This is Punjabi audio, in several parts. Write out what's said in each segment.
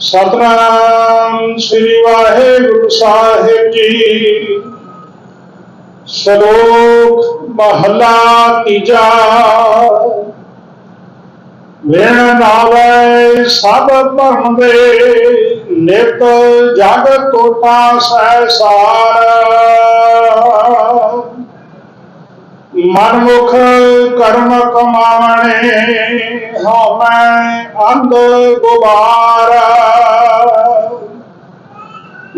ਸਤਨਾਮ ਸ੍ਰੀ ਵਾਹਿਗੁਰੂ ਸਾਹਿਬ ਜੀ। ਸ਼ਲੋਕ ਮਹਲਾ ਤੀਜਾ। ਵੇਣ ਨਾਵੇ ਸਭ ਭਰਮ ਦੇ ਨਿਤ ਜਗ ਤੋਟਾ ਸਹਿ ਸਾਰ ਮਨਮੁਖ ਕਰਮ ਕਮਾਣੇ ਕਮਾਵਣੇ ਹਉਮੈ ਅੰਧ ਗੁਬਾਰ।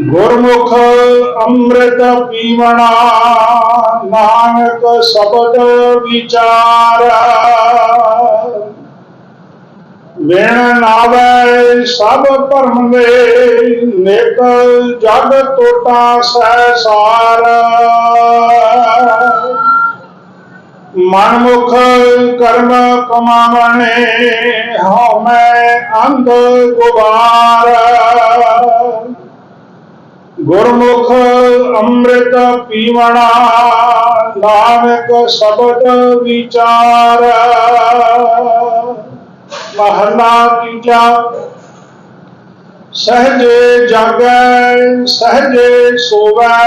ਗੁਰਮੁਖ ਅੰਮ੍ਰਿਤ ਪੀਵਣਾ, ਨਾਨਕ ਸ਼ਬਦ ਵਿਚਾਰ। ਵੇਣ ਨਾਵੇ ਸਭ ਭਰਮ ਦੇ ਨਿਤ ਜਗ ਟੋਟਾ ਸਹਿ ਸਾਰ ਮਨਮੁਖ ਕਰਮ ਕਮਾਵਣੇ ਹਉਮੈ ਅੰਧ ਗੁਬਾਰ। ਗੁਰਮੁਖ ਅੰਮ੍ਰਿਤ ਪੀਵਣਾ ਨਾਨਕ ਸ਼ਬਦ ਵਿਚਾਰ। ਮਹਲਾ ਤੀਜਾ, ਸਹਜੇ ਜਾਗੈ, ਸਹਜੇ ਸੋਵੈ।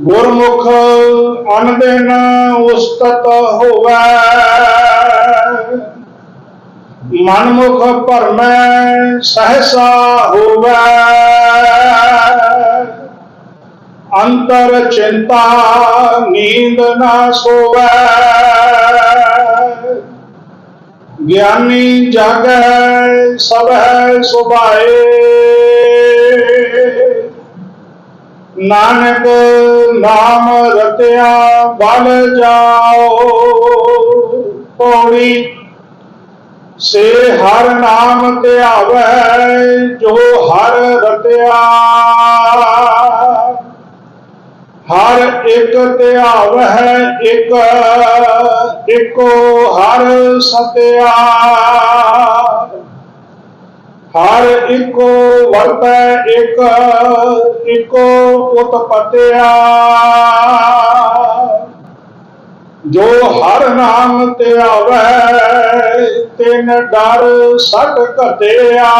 ਗੁਰਮੁਖ ਅਨਦਿਨ ਉਸਤਤ ਹੋਵੈ। ਮਨਮੁਖ ਭਰਮੈ ਸਹਸਾ ਹੋਵੇ। ਅੰਤਰ ਚਿੰਤਾ ਨੀਂਦ ਨਾ ਸੋਵੈ। ਗਿਆਨੀ ਜਾਗੈ ਸਭੈ ਸੁਭਾਏ। ਨਾਨਕ ਨਾਮ ਰਤਿਆ ਬਲ ਜਾਓ। ਪੌੜੀ, ਸੇ ਹਰ ਨਾਮ ਧਿਆਵੈ ਜੋ ਹਰ ਰਤਿਆ। ਹਰ ਇੱਕ ਧਿਆਵੈ ਇੱਕ, ਇੱਕੋ ਹਰ ਸਤਿਆ। ਹਰ ਇੱਕੋ ਵਰਤੈ ਇੱਕ, ਇੱਕੋ ਉਤਪਤਿਆ ਜੋ ਹਰ ਨਾਮ ਤੇ ਧਿਆਵੈ ਤਿਨ ਡਰ ਸਟ ਘਟਿਆ।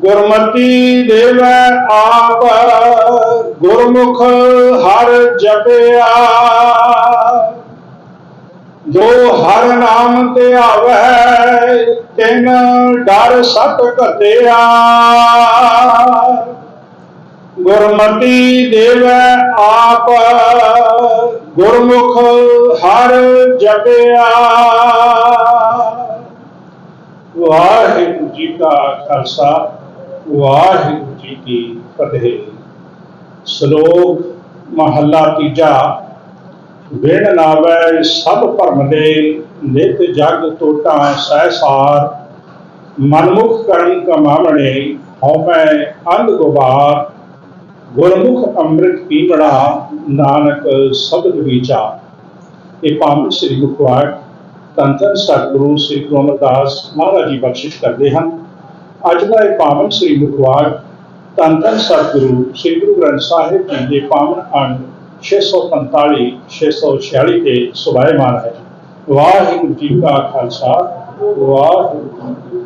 ਗੁਰਮਤੀ ਦੇਵੈ ਆਪ, ਗੁਰਮੁਖ ਹਰ ਜਪਿਆ ਜੋ ਹਰ ਨਾਮ ਧਿਆਵੈ ਤਿਨ ਡਰ ਸਤ ਘਟਿਆ। ਗੁਰਮਤੀ ਦੇਵੈ ਆਪ, ਗੁਰਮੁਖ ਹਰ ਜਪਿਆ। ਵਾਹਿਗੁਰੂ ਜੀ ਕਾ ਖਾਲਸਾ, ਵਾਹਿਗੁਰੂ ਜੀ ਕੀ ਫਤਿਹ। ਸ਼ਲੋਕ ਮਹੱਲਾ ਤੀਜਾ। ਵਿਣ ਨਾਵੈ ਸਭ ਭਰਮ ਦੇ, ਨਿਤ ਜਗ ਟੋਟਾ ਸਹਿਸਾਰ ਮਨਮੁਖ ਕਰਮ ਕਮਾਵਣੇ ਹਉਮੈ ਅੰਧ ਗੁਬਾਰ। ਗੁਰਮੁਖ ਅੰਮ੍ਰਿਤ ਪੀਵੜਾ ਨਾਨਕ ਸ਼ਬਦ ਵਿਚਾਰ ਇਹ ਪਾਵਨ ਸ੍ਰੀ ਮੁਖਵਾਕ ਧੰਨ ਧੰਨ ਸਤਿਗੁਰੂ ਸ੍ਰੀ ਗੁਰੂ ਅਮਰਦਾਸ ਮਹਾਰਾਜ ਜੀ ਬਖਸ਼ਿਸ਼ ਕਰਦੇ ਹਨ। ਅੱਜ ਦਾ ਇਹ ਪਾਵਨ ਸ੍ਰੀ ਮੁਖਵਾਕ ਧੰਨ ਧੰਨ ਸਤਿਗੁਰੂ ਸ੍ਰੀ ਗੁਰੂ ਗ੍ਰੰਥ ਸਾਹਿਬ ਜੀ ਦੇ ਪਾਵਨ ਅੰਗ 645 646 ਤੇ ਸੁਭਾਇਮਾਨ ਹੈ ਵਾਹਿਗੁਰੂ ਜੀ ਕਾ ਖਾਲਸਾ ਵਾਹਿਗੁਰੂ ਜੀ